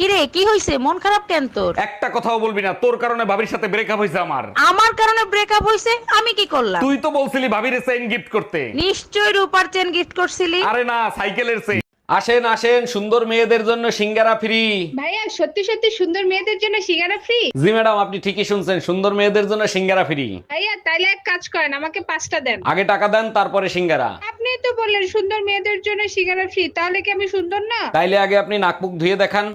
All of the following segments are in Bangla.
কিরে কি হইছে? মন খারাপ কেন তোর? একটা কথাও বলবি না তোর কারণে ভাবির সাথে ব্রেকআপ হইছে আমার। আমার কারণে ব্রেকআপ হইছে? আমি কি করলাম? তুই তো বলছিলি ভাবির চেইন গিফট করতে। নিশ্চয় রূপার চেন গিফট করছিলি। আরে না সাইকেলের চেইন আসেন আসেন সুন্দর মেয়েদের জন্য সিঙ্গারা ফ্রি ভাইয়া সত্যি সত্যি সুন্দর মেয়েদের জন্য সিঙ্গারা ফ্রি জি ম্যাডাম আপনি ঠিকই শুনছেন সুন্দর মেয়েদের জন্য সিঙ্গারা ফ্রি ভাইয়া তাইলে এক কাজ করেন আমাকে পাঁচটা দেন। আগে টাকা দেন তারপরে সিঙ্গারা। আপনি তো বললেন সুন্দর মেয়েদের জন্য সিঙ্গারা ফ্রি তাহলে কি আমি সুন্দর না? তাইলে আগে আপনি নাকমুখ ধুয়ে দেখান।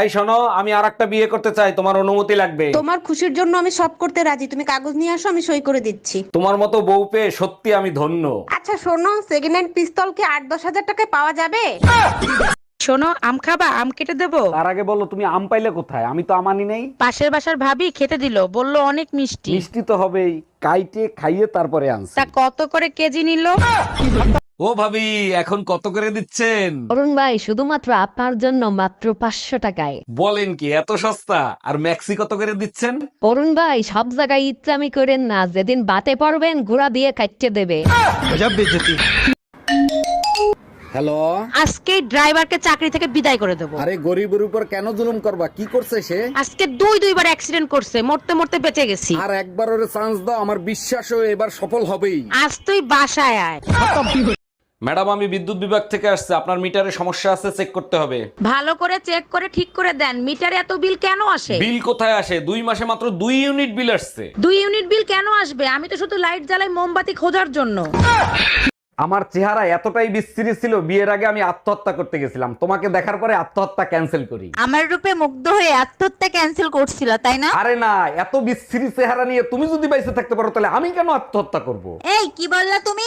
এই শোনো আমি আর একটা বিয়ে করতে চাই তোমার অনুমতি লাগবে। তোমার খুশির জন্য আমি সব করতে রাজি। তুমি কাগজ নিয়ে আসো আমি সই করে দিচ্ছি। তোমার মতো বউ পেয়ে সত্যি আমি ধন্য। আচ্ছা শোনো সেকেন্ড হ্যান্ড পিস্তল কি আট দশ হাজার টাকায় পাওয়া যাবে? শোনো আম খাবা আম কেটে দেবো। তার আগে বলো তুমি আম পাইলে কোথায়? আমি তো আমানি নেই। পাশের বাসার ভাবি খেতে দিল বলল অনেক মিষ্টি। মিষ্টি তো হবেই কাইটে খাইয়ে তারপরে আনছি। তা কত করে কেজি নিল? ও ভাবি এখন কত করে দিচ্ছেন? অরুণ ভাই শুধুমাত্র আপনার জন্য মাত্র পাঁচশো টাকায়। বলেন কি এত সস্তা? আর ম্যাক্সি কত করে দিচ্ছেন? অরুণ ভাই সব জায়গায় ইচ্ছামি করেন না যেদিন বাতে পড়বেন ঘোড়া দিয়ে কাটতে দেবে। হ্যালো? আজকে ড্রাইভারকে চাকরি থেকে বিদায় করে দেবো। আরে গরিবের উপর কেন জুলুম করবা? কি করছে সে? আজকে দুই দুইবার অ্যাক্সিডেন্ট করছে মরতে মরতে বেঁচে গেছি। আর একবার ওরে চান্স দাও আমার বিশ্বাস ও এবার সফল হবেই। আজ তুই বাসায় আয়। ম্যাডাম আমি বিদ্যুৎ বিভাগ থেকে আসছে। আপনার মিটারে সমস্যা আছে চেক করতে হবে। ভালো করে চেক করে ঠিক করে দেন। মিটারে এত বিল কেন আসে? বিল কোথায় আসে? দুই মাসে মাত্র দুই ইউনিট বিল আসছে। দুই ইউনিট বিল কেন আসবে? আমি তো শুধু লাইট জ্বালাই মোমবাতি খোঁজার জন্য। আমার চেহারা এতটাই বিস্তৃতি ছিল বিয়ের আগে আমি আত্মহত্যা করতে গেছিলাম। তোমাকে দেখার পরে আত্মহত্যা ক্যান্সেল করি। আমার রূপে মুগ্ধ হয়ে আত্মহত্যা ক্যান্সেল করছিল তাই না? আরে না এত বিস্তৃতি চেহারা নিয়ে তুমি যদি বাইসে থাকতে পারো তাহলে আমি কেন আত্মহত্যা করব? এই কি বললা তুমি?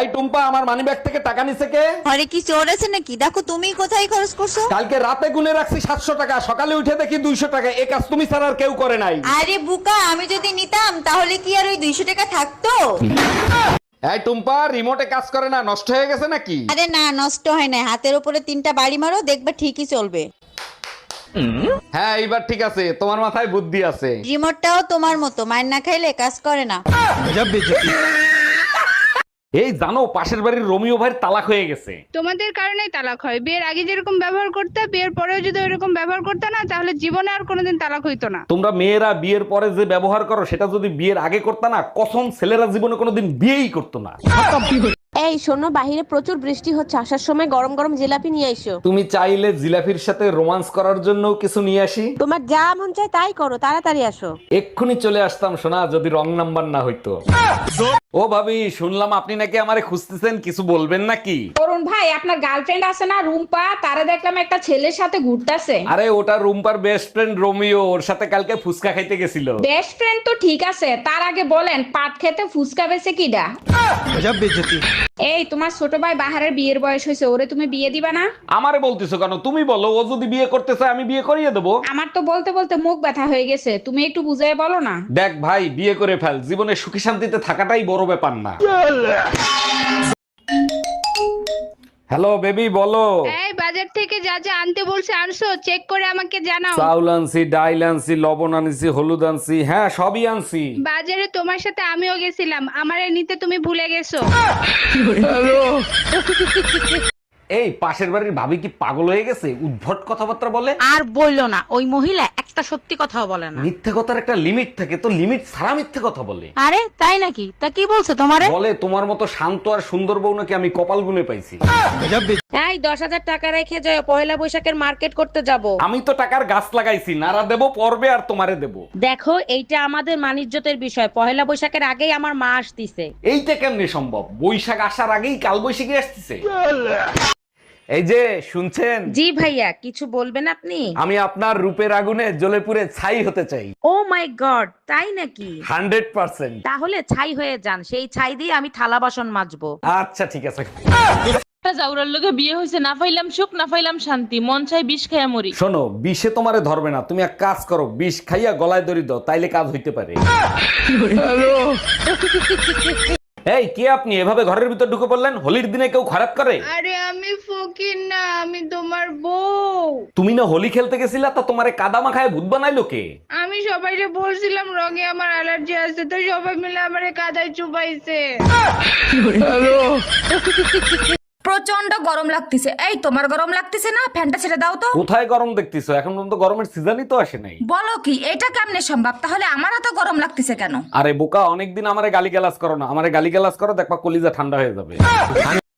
এই টুম্পা আমার মানি ব্যাগ থেকে টাকা নিছে কে? ঘরে কি চোর আছে নাকি? দেখো তুমি কোথায় খরচ করছ? কালকে রাতে গুনে রাখছি সাতশো টাকা সকালে উঠে দেখি দুইশো টাকা। এ কাজ তুমি ছাড়া আর কেউ করে নাই। আরে বুকা আমি যদি নিতাম তাহলে কি আর ওই দুইশো টাকা থাকতো? এই টুম্পা রিমোটে কাজ করে না নষ্ট হয়ে গেছে নাকি? আরে না নষ্ট হয় না। হাতের উপরে তিনটা বাড়ি মারো দেখবে ঠিকই চলবে। হ্যাঁ এইবার ঠিক আছে তোমার মাথায় বুদ্ধি আছে। রিমোটটাও তোমার মতো মায়ের না খাইলে কাজ করে না। এই জানো পাশের বাড়ির রোমিও ভাইয়ের তালাক হয়ে গেছে। তোমাদের কারণেই তালাক হয়। বিয়ের আগে যেরকম ব্যবহার করতে বিয়ের পরেও যদি ওইরকম ব্যবহার করতে না তাহলে জীবনে আর কোনোদিন তালাক হইতো না। তোমরা মেয়েরা বিয়ের পরে যে ব্যবহার করো সেটা যদি বিয়ের আগে করতে না কসম ছেলেরা জীবনে কোনোদিন বিয়েই করতো না। এই শোনো বাহিরে প্রচুর বৃষ্টি হচ্ছে। আসার সময় গরম গরম জিলাপি নিয়ে এসো। তুমি চাইলে জিলাপির সাথে রোমান্স করার জন্য কিছু নিয়ে আসি। তোমার যা মন চায় তাই করো তাড়াতাড়ি আসো। এক্ষুনি চলে আসতাম শোনা যদি রং নাম্বার না হইতো। ও ভাবি শুনলাম আপনি নাকি আমারে খুঁজতেছেন কিছু বলবেন নাকি? অরুণ ভাই আপনার গার্লফ্রেন্ড আছে না রুম্পা? তারা দেখলাম একটা ছেলের সাথে ঘুরতেছে। আরে ওটা রুম্পার বেস্ট ফ্রেন্ড রোমিও ওর সাথে কালকে ফুচকা খাইতে গেছিল। বেস্ট ফ্রেন্ড তো ঠিক আছে তার আগে বলেন পাট খেতে ফুসকা বেছে কিডা? এই তোমার ছোট ভাই বাহারের বিয়ের বয়স হয়েছে ওরে তুমি বিয়ে দিবা না? আমারে বলতেছো কেন? তুমি বলো ও যদি বিয়ে করতে চায় আমি বিয়ে করিয়ে দেবো। আমার তো বলতে বলতে মুখ ব্যথা হয়ে গেছে তুমি একটু বুঝাই বলো না। দেখ ভাই বিয়ে করে ফেল জীবনে সুখী শান্তিতে থাকাটাই বড় ব্যাপার না। হ্যালো বেবি বলো। থেকে যা যা আনতে বলছে আনছো চেক করে আমাকে জানাও। চাউল আনছি ডাইল আনছি লবণ আনছি হলুদ আনছি হ্যাঁ সবই আনছি। বাজারে তোমার সাথে আমিও গেছিলাম আমারে নিতে তুমি ভুলে গেছো। এই পাশের বাড়ির ভাবি কি পাগল হয়ে গেছে? উদ্ভট কথাবার্তা বলে? আর বলল না ওই মহিলা একটা সত্যি কথাও বলে না। মিথ্যে কথার একটা লিমিট থাকে তো লিমিট ছাড়া মিথ্যে কথা বলে। আরে তাই নাকি? তা কি বলছে তোমারে? বলে তোমার মতো শান্ত আর সুন্দর বউ নাকি আমি কপাল গুনে পাইছি? এই দশ হাজার টাকা রেখে যায় পয়লা বৈশাখের মার্কেট করতে যাব। আমি তো টাকার গাছ লাগাইছি নারা দেবো পর্বে আর তোমারে দেবো। দেখো এইটা আমাদের মানিজ্যতের বিষয়। পয়লা বৈশাখের আগেই আমার মা আসতিছে। এইটা কেমনে সম্ভব? বৈশাখ আসার আগেই কাল বৈশাখী আসতেছে। এই যে শুনছেন? জি ভাইয়া কিছু বলবেন আপনি? আমি আপনার রূপের আগুনে জ্বলে পুড়ে ছাই হতে চাই। ও মাই গড তাই নাকি? Hundred percent. তাহলে ছাই হয়ে যান সেই ছাই দিয়ে আমি থালা বাসন মাজবো। আচ্ছা ঠিক আছে। জাউরার লগে বিয়ে হয়েছে না পাইলাম সুখ না পাইলাম শান্তি মন চাই বিষ খাইয়া মরি। শোনো বিষে তোমারে ধরবে না তুমি এক কাজ করো বিষ খাইয়া গলায় দড়ি দাও তাইলে কাজ হইতে পারে। এই কে আপনি? এভাবে ঘরের ভিতর ঢুকে পড়লেন? হোলির দিনে কেউ খারাপ করে? আরে আমি ফকির না আমি তোমার বউ। তুমি না হোলি খেলতে গেছিলা তা তোমারে কাদা মাখায় ভূত বানাইলো কে? আমি সবাইকে বলছিলাম রঙে আমার অ্যালার্জি আছে তো সবাই মিলে আমারে কাদায় চুপাইছে। প্রচণ্ড গরম লাগতেছে। এই তোমার গরম লাগতেছে না? ফ্যানটা ছেড়ে দাও তো। কোথায় গরম দেখতেছো? এখন পর্যন্ত গরমের সিজনই তো আসে নাই। বলো কি এটা কেমনে সম্ভব? তাহলে আমার এত গরম লাগতেছে কেন? আরে বোকা অনেকদিন আমারে গালি করো না। আমারে গালি করো দেখবা কলিজা ঠান্ডা হয়ে যাবে।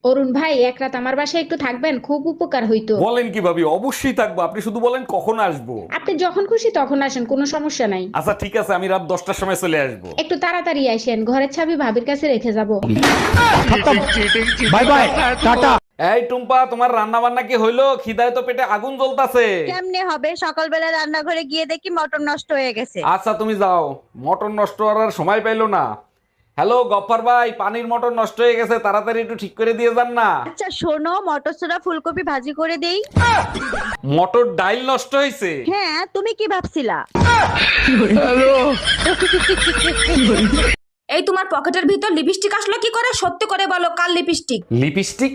অরুণ ভাই এক রাত আমার বাসায় একটু থাকবেন খুব উপকার হইতো। বলেন কি ভাবি অবশ্যই থাকব। আপনি শুধু বলেন কখন আসব। আপনি যখন খুশি তখন আসেন কোনো সমস্যা নাই। আচ্ছা ঠিক আছে আমি রাত দশটার সময় চলে আসব। একটু তাড়াতাড়ি আসেন ঘরের চাবি ভাবির কাছে রেখে যাব। Bye bye tata. এই টুম্পা তোমার রান্না বান্না কি হইল? খিদায় তো পেটে আগুন জ্বলতাছে। কেমনে হবে? সকালবেলা রান্নাঘরে গিয়ে দেখি মটর নষ্ট হয়ে গেছে। আচ্ছা তুমি যাও। মটন নষ্ট হওয়ার সময় পাইলো না। হ্যালো গফার ভাই পানির মটর নষ্ট হয়ে গেছে তাড়াতাড়ি একটু ঠিক করে দিয়ে যান না। আচ্ছা শোনো মটর সোডা ফুলকপি ভাজি করে দেই। মটর ডাইল নষ্ট হয়েছে হ্যাঁ তুমি কি ভাবছিলা? এই তোমার পকেটের ভিতর লিপস্টিক আসলো কি করে? সত্যি করে বলো কাল লিপস্টিক? লিপস্টিক?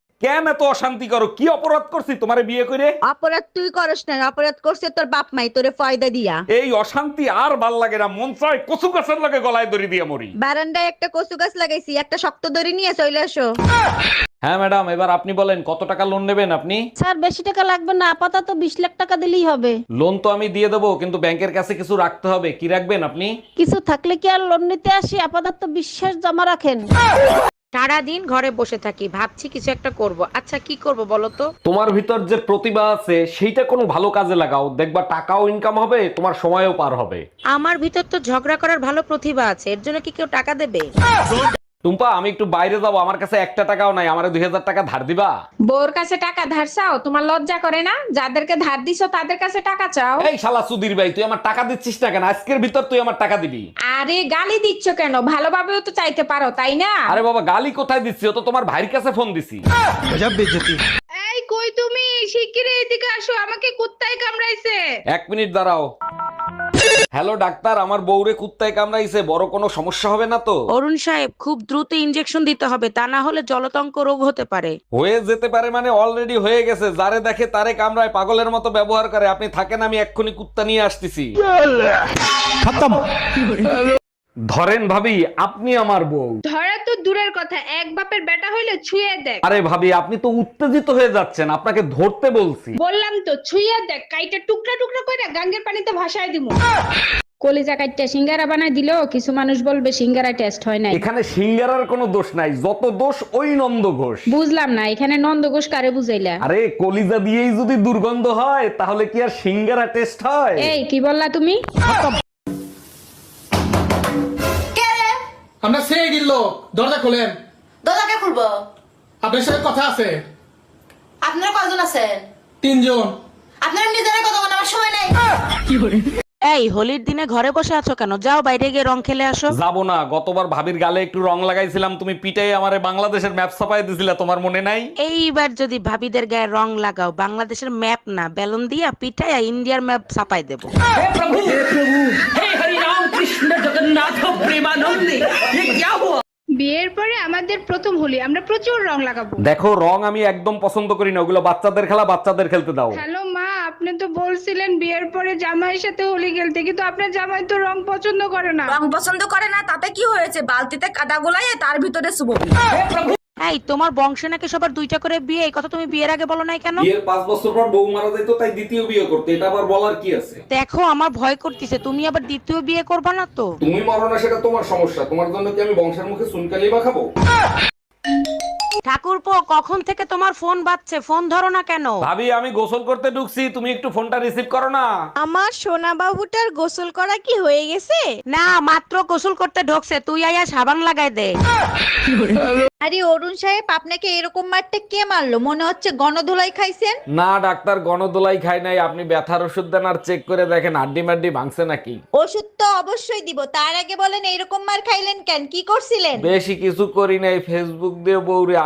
কেন এত অশান্তি করো? কি অপরাধ করছি? তোমারে বিয়ে করে? অপরাধ তুই করস না অপরাধ করছে তোর বাপ মাই তোরে ফয়দা দিয়া। এই অশান্তি আর ভালো লাগে না মন চায় কচু গাছের লাগে গলায় দড়ি দিয়ে মরি। বারান্দায় একটা কচু গাছ লাগাইছি একটা শক্ত দড়ি নিয়ে চলে আসো। হ্যাঁ ম্যাডাম এবার আপনি বলেন কত টাকা লোন নেবেন আপনি? স্যার বেশি টাকা লাগবে না আপাতত বিশ লাখ টাকা দিলেই হবে। লোন তো আমি দিয়ে দেবো কিন্তু ব্যাংকের কাছে কিছু রাখতে হবে কি রাখবেন আপনি? কিছু থাকলে কি আর লোন নিতে আসি? আপাতত বিশ্বাস জমা রাখেন। সারাদিন ঘরে বসে থাকি ভাবছি কিছু একটা করব। আচ্ছা কি করব বলো তো? তোমার ভিতর যে প্রতিভা আছে সেইটা কোনো ভালো কাজে লাগাও। দেখবা টাকাও ইনকাম হবে তোমার সময়ও পার হবে। আমার ভিতর তো ঝগড়া করার ভালো প্রতিভা আছে এর জন্য কি কেউ টাকা দেবে? টুম্পা আমি একটু বাইরে যাব আমার কাছে একটা টাকাও নাই আমার দুই হাজার টাকা ধার দিবা? বউর কাছে টাকা ধার চাও তোমার লজ্জা করে না? যাদেরকে ধার দিছো তাদের কাছে টাকা চাও? এই শালা সুধীর ভাই তুই আমার টাকা দিচ্ছিস না কেন? আজকের ভিতর তুই আমার টাকা দিবি। আরে গালি দিচ্ছ কেন? ভালোভাবেও তো চাইতে পারো তাই না? আরে বাবা গালি কোথায় দিচ্ছি? ও তো তোমার ভাইয়ের কাছে ফোন দিছি। এই কই তুমি? শিগগিরই এদিকে আসো আমাকে কুত্তায় কামড়াইছে। এক মিনিট দাঁড়াও। হ্যালো ডাক্তার আমার বউরে কুত্তায় কামড়াইছে বড় কোনো সমস্যা হবে না তো? অরুণ সাহেব খুব দ্রুত ইনজেকশন দিতে হবে তা না হলে জলতঙ্ক রোগ হতে পারে। হয়ে যেতে পারে মানে অলরেডি হয়ে গেছে যারে দেখে তারে কামড়ায় পাগলের মতো ব্যবহার করে। আপনি থাকেন আমি এক্ষুনি কুত্তা নিয়ে আসতেছি। ধরেন ভাবি আপনি আমার বউ। ধরা তো দূরের কথা এক বাপের বেটা হইলে ছুঁয়ে দেখ। আরে ভাবি আপনি তো উত্তেজিত হয়ে যাচ্ছেন আপনাকে ধরতে বলছি। বললাম তো ছুঁয়ে দেখ কাইটা টুকরা টুকরা করে গাঙ্গের পানিতে ভাসায় দিমু। কলিজা কাইটা সিঙ্গারা বানায় দিলেও কিছু মানুষ বলবে সিঙ্গারা টেস্ট হয় নাই। এখানে সিঙ্গারার কোনো দোষ নাই যত দোষ ওই নন্দ ঘোষ। বুঝলাম না এখানে নন্দ ঘোষ কারে বুঝাইলা? আরে কলিজা দিয়েই যদি দুর্গন্ধ হয় তাহলে কি আর সিঙ্গারা টেস্ট হয়? এই কি বললা তুমি? আমরা সেই দিল দরজা খোলেন। দোকাকে খুলবো? আপনার সাথে কথা আছে। আপনারা কয়জন আছেন? তিনজন। আপনারা নিজেরা কথা বলার সময় নাই। এই হোলির দিনে ঘরে বসে আছো কেন? যাও বাইরে গিয়ে রং খেলে আসো। যাব না গতবার ভাবির গালে একটু রং লাগাইছিলাম তুমি পিটাই আমারে বাংলাদেশের ম্যাপ ছাপাই দিছিলা তোমার মনে নাই? এইবার যদি ভাবিদের গায়ে রং লাগাও বাংলাদেশের ম্যাপ না বেলুন দিয়া পিঠাইয়া ইন্ডিয়ার ম্যাপ ছাপাই দেবো। বিয়ের পরে আমাদের প্রথম হোলি আমরা প্রচুর রং লাগাবো। দেখো রং আমি একদম পছন্দ করি না ওগুলো বাচ্চাদের খেলা বাচ্চাদের খেলতে দাও। হ্যালো মা আপনি তো বলছিলেন বিয়ের পরে জামাইয়ের সাথে হোলি খেলতে কিন্তু আপনার জামাই তো রং পছন্দ করে না। রং পছন্দ করে না তাতে কি হয়েছে? বালতিতে কাদা গোলায় তার ভিতরে শুভবি এই তোমার বংশে নাকি সবার দুইটা করে বিয়ে? এই কথা তুমি বিয়ের আগে বলো নাই কেন? বিয়ের পাঁচ বছর পর বউ মারা যাইতো তাই দ্বিতীয় বিয়ে করতে। এটা আবার বলার কি আছে? দেখো আমার ভয় করতেছে। তুমি আবার দ্বিতীয় বিয়ে করবা না তো? তুমি মরো না সেটা তোমার সমস্যা। তোমার জন্য কি আমি বংশের মুখে সুনকালি বা খাব ঠাকুরপো কখন থেকে তোমার ফোন বাজছে? ফোন ধরো না কেন? ভাবি আমি গোসল করতে ঢুকছি। তুমি একটু ফোনটা রিসিভ করো না। আমার সোনা বাবুটার গোসল করা কি হয়ে গেছে? না মাত্র গোসল করতে ঢোকছে। তুই আয়া সাবান লাগাই দে। আরে অরুণ সাহেব আপনাকে এরকম মারতে কে মারলো? মনে হচ্ছে গণধোলাই খাইছেন? না ডাক্তার গণদোলাই খাই নাই। আপনি ব্যথার ওষুধ দেন আর চেক করে দেখেন আড্ডি মাড্ডি ভাঙছে নাকি? ওষুধ তো অবশ্যই দিব। তার আগে বলেন এরকম মার খাইলেন কেন? কি করছিলেন? বেশি কিছু করি নাই। ফেসবুক দিয়ে বউরে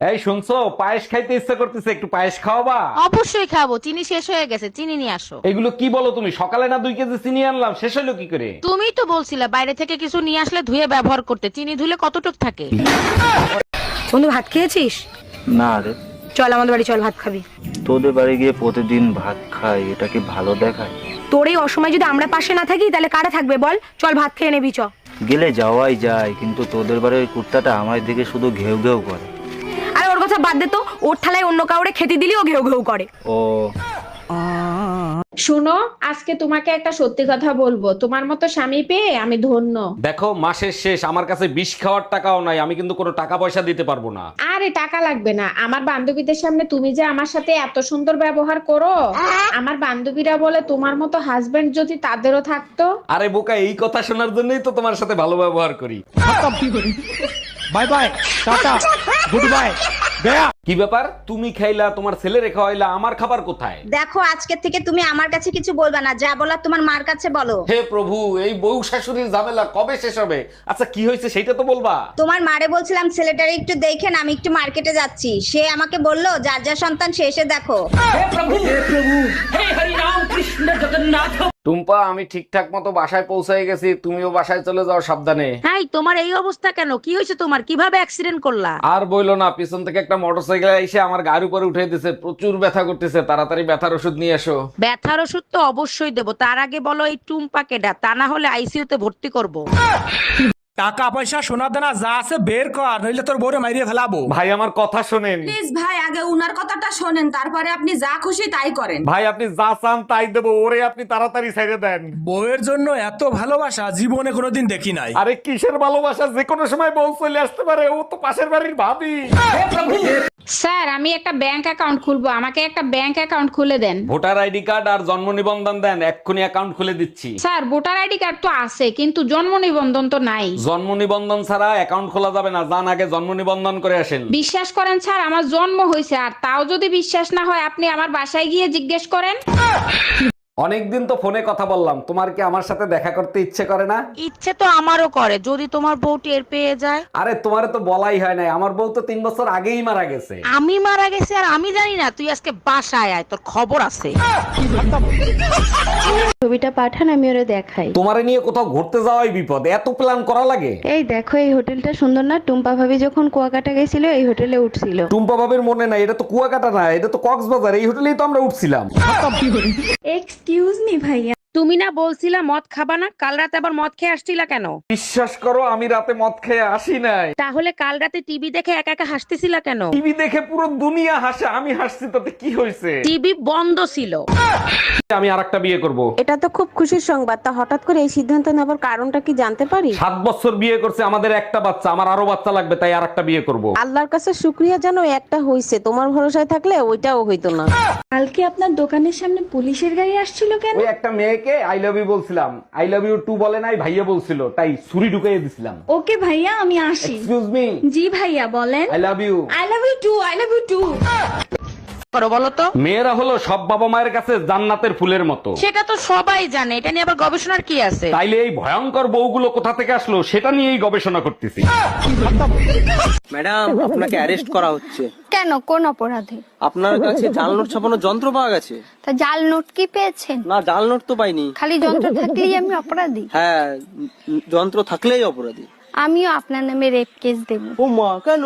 এই শুনছো? পায়েস খাইতে ইচ্ছা করতেছে একটু পায়েস খাওয়াবা? অবশ্যই খাব চিনি শেষ হয়ে গেছে চিনি নিয়ে আসো। এগুলো কি বলো তুমি? সকালে না দুই কেজি চিনি আনলাম শেষ হলো কি করে? তুমিই তো বলছিলে বাইরে থেকে কিছু নিয়ে আসলে ধুয়ে ব্যবহার করতে চিনি ধুলে কতটুক থাকে? বন্ধু ভাত খেয়েছিস? না রে। চল আমাদের বাড়ি চল ভাত খাবি। তোদের বাড়ি গিয়ে প্রতিদিন ভাত খাই এটা কি ভালো দেখায়? তোর এই অসময় যদি আমরা পাশে না থাকি তাহলে কারা থাকবে বল? চল ভাত খেয়ে নেবি চ। গেলে যাওয়াই যায় কিন্তু তোদের বাড়ির ওই কুত্তাটা আমার দিকে শুধু ঘেউ ঘেউ করে। আরে ওর কথা বাদ দে তো। ওর থালায় অন্য কাউরে খেতে দিলি ও ঘেউ ঘেউ করে। ও। শুনো আজকে তোমাকে একটা সত্যি কথা বলব। তোমার মতো স্বামী পেয়ে আমি ধন্য। দেখো মাসের শেষ আমার কাছে বিষ খাওয়ার টাকাও নাই আমি কিন্তু কোনো টাকা পয়সা দিতে পারব না। আরে টাকা লাগবে না। আমার বান্ধবীদের সামনে তুমি যে আমার সাথে এত সুন্দর ব্যবহার করো আমার বান্ধবীরা বলে তোমার মতো হাজবেন্ড যদি তাদেরও থাকতো। আরে বোকা এই কথা শোনার জন্যই তো তোমার সাথে ভালো ব্যবহার করি? Bye bye tata good bye Gaya কি ব্যাপার? তুমি খাইলা তোমার ছেলে রেখা হইলা আমার খাবার কোথায়? দেখো আজকে থেকে তুমি আমার কাছে কিছু বলবা না যা বলার তোমার মার কাছে বলো। হে প্রভু এই বউ শাশুড়ির ঝামেলা কবে শেষ হবে? আচ্ছা কি হয়েছে সেটা তো বলবা। তোমার মারে বলছিলাম ছেলেটারে একটু দেখেন আমি একটু মার্কেটে যাচ্ছি। সে আমাকে বলল যার যা সন্তান সে এসে দেখো। টুম্পা আমি ঠিকঠাক মতো বাসায় পৌঁছে গেছি তুমিও বাসায় চলে যাও সাবধানে। হাই তোমার এই অবস্থা কেন? কি হয়েছে তোমার? কীভাবে অ্যাক্সিডেন্ট করলা? আর বইলো না পিছন থেকে একটা মোটরসাইকেল এসে আমার গাড়ির উপরে উঠে দিয়েছে প্রচুর ব্যথা করতেছে তাড়াতাড়ি ব্যথার ওষুধ নিয়ে এসো। ব্যথার ওষুধ তো অবশ্যই দেবো। তার আগে বলো এই টুম্পা কেডা? তা না হলে আইসিইউতে ভর্তি করব। টাকা পয়সা সোনা দানা যা আছে বের কর নইলে তোর বউরে মাইরিয়ে ফেলাবো। ভাই আমার কথা শোনেন। প্লিজ ভাই আগে উনার কথাটা শোনেন তারপরে আপনি যা খুশি তাই করেন। ভাই আপনি যা চান তাই দেবো ওরে আপনি তাড়াতাড়ি ছেড়ে দেন। বউয়ের জন্য এত ভালোবাসা জীবনে কোনোদিন দেখি নাই। আরে কিসের ভালোবাসা? যে কোনো সময় বউ চলে আসতে পারে ও তো পাশের বাড়ির ভাবি। স্যার আমি একটা ব্যাংক অ্যাকাউন্ট খুলবো আমাকে একটা ব্যাংক অ্যাকাউন্ট খুলে দেন। ভোটার আইডি কার্ড আর জন্ম নিবন্ধন দেন এক্ষুনি অ্যাকাউন্ট খুলে দিচ্ছি। স্যার ভোটার আইডি কার্ড তো আছে কিন্তু জন্ম নিবন্ধন তো নাই। জন্ম নিবন্ধন ছাড়া অ্যাকাউন্ট খোলা যাবে না। যান আগে জন্ম নিবন্ধন করে আসেন। বিশ্বাস করেন স্যার, আমার জন্ম হয়েছে আর তাও যদি বিশ্বাস না হয়, আপনি আমার বাসায় গিয়ে জিজ্ঞেস করেন। অনেকদিন তো ফোনে কথা বললাম। তোমার কি আমার সাথে দেখা করতে ইচ্ছে করে না? ইচ্ছে তো আমারও করে যদি তোমার বউ টের পেয়ে যায়। আরে তোমার তো বলাই হয় নাই। আমার বউ তো তিন বছর আগেই মারা গেছে। আমি মারা গেছি আর আমি জানি না তুই আজকে বাসায় আয় তোর খবর আছে। ছবিটা পাঠান আমি ওরে দেখাই। তোমারে নিয়ে কোথাও ঘুরতে যাওয়াই বিপদ। এত প্ল্যান করা লাগে? এই দেখো এই হোটেলটা সুন্দর না? টুম্পা ভাবি যখন কুয়াকাটা গেছিল এই হোটেলে উঠছিল। টুম্পা বাবের মনে নাই এটা তো কুয়াকাটা না এটা তো কক্সবাজার এই হোটেলেই তো আমরা উঠছিলাম। এক্সকিউজ মি ভাইয়া তুমি না বলছিলা মদ খাবা না কাল রাতে আবার মদ খেয়ে আসছিলা কেন? বিশ্বাস করো আমি রাতে মদ খেয়ে আসি নাই। তাহলে কাল রাতে টিভি দেখে একা একা হাসতেছিলা কেন? টিভি দেখে পুরো দুনিয়া হাসে আমি হাসছি তাতে কি হয়েছে টিভি বন্ধ ছিল। আমি আর একটা বিয়ে করব। এটা তো খুব খুশির সংবাদ তা হঠাৎ করে এই সিদ্ধান্ত নেবার কারণটা কি জানতে পারি? সাত বছর বিয়ে করছে আমাদের একটা বাচ্চা আমার আরও বাচ্চা লাগবে তাই আর একটা বিয়ে করব। আল্লাহর কাছে শুক্রিয়া জানো একটা হইছে তোমার ভরসায় থাকলে ওইটাও হইতো না। কালকে আপনার দোকানের সামনে পুলিশের গাড়ি আসছিল কেন? ওই একটা মেয়েকে আই লাভ ইউ বলছিলাম। আই লাভ ইউ টু বলে নাই ভাইয়া বলছিল। তাই ছুরি ঢুকাইয়ে দিছিলাম। ওকে ভাইয়া আমি আসি। এক্সকিউজ মি জি ভাইয়া বলেন। I love you I love you too I love you too করো বলো তো। মেয়েরা হলো সব বাবা মায়ের কাছে জান্নাতের ফুলের মতো। সেটা তো সবাই জানে এটা নিয়ে আবার গবেষণার কি আছে? তাইলে এই ভয়ঙ্কর বউগুলো কোথা থেকে আসলো সেটা নিয়েই গবেষণা করতেছি। ম্যাডাম আপনাকে অ্যারেস্ট করা হচ্ছে। কেন? কোন অপরাধে? আপনার কাছে জাল নোট ছাপানোর যন্ত্র পাওয়া গেছে? তা জাল নোট কি পেয়েছেন? না জাল নোট তো পাইনি। খালি যন্ত্র থাকলেই আমি অপরাধী? হ্যাঁ যন্ত্র থাকলেই অপরাধী। আমিও আপনার নামে রেপ কেস দেব। ও মা কেন?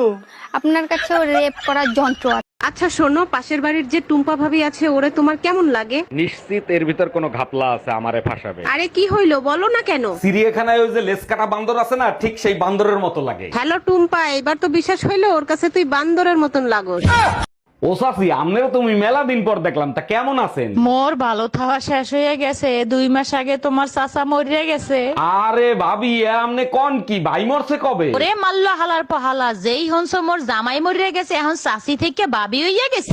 আপনার কাছেও রেপ করার যন্ত্র আছে। আচ্ছা শোনো পাশের বাড়ির যে টুম্পা ভাবি আছে ওরে তোমার কেমন লাগে? নিশ্চিত এর ভিতর কোনো ঘাপলা আছে আমারে ফাঁসাবে। আরে কি হইল বলো না কেন? চিড়িয়াখানায় ওই যে লেস কাটা বান্দর আছে না ঠিক সেই বান্দরের মতো লাগে। হ্যালো টুম্পা এবার তো বিশ্বাস হইল ওর কাছে তুই বান্দরের মতন লাগোস। ও সাসি আমনেরও তুমি মেলা দিন পর দেখলাম তা কেমন আছেন? মোর ভালো থাওয়া শেষ হয়ে গেছে দুই মাস আগে তোমার চাচা মরিয়া গেছে। আরে ভাবি এ আমনে কোন কি ভাই মরছে কবে? ওরে মাল্ল হালার পহালা যেই হনস মোর জামাই মরিয়া গেছে এখন চাষি থেকে বাবি হইয়া গেছে।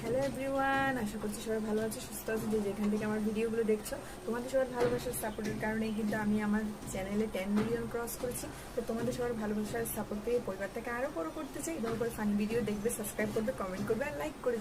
হ্যালো এভরিওয়ান আশা করছি সবাই ভালো আছে আছে যে যেখান থেকে আমার ভিডিওগুলো দেখছ, তোমাদের সবার ভালোবাসার সাপোর্টের কারণেই কিন্তু আমি আমার চ্যানেলে টেন মিলিয়ন ক্রস করেছি। তো তোমাদের সবার ভালোবাসার সাপোর্ট পেয়ে পরিবারটাকে আরও বড় করতে চাই, এরকম ফানি ভিডিও দেখবে সাবস্ক্রাইব করবে কমেন্ট করবে আর লাইক করে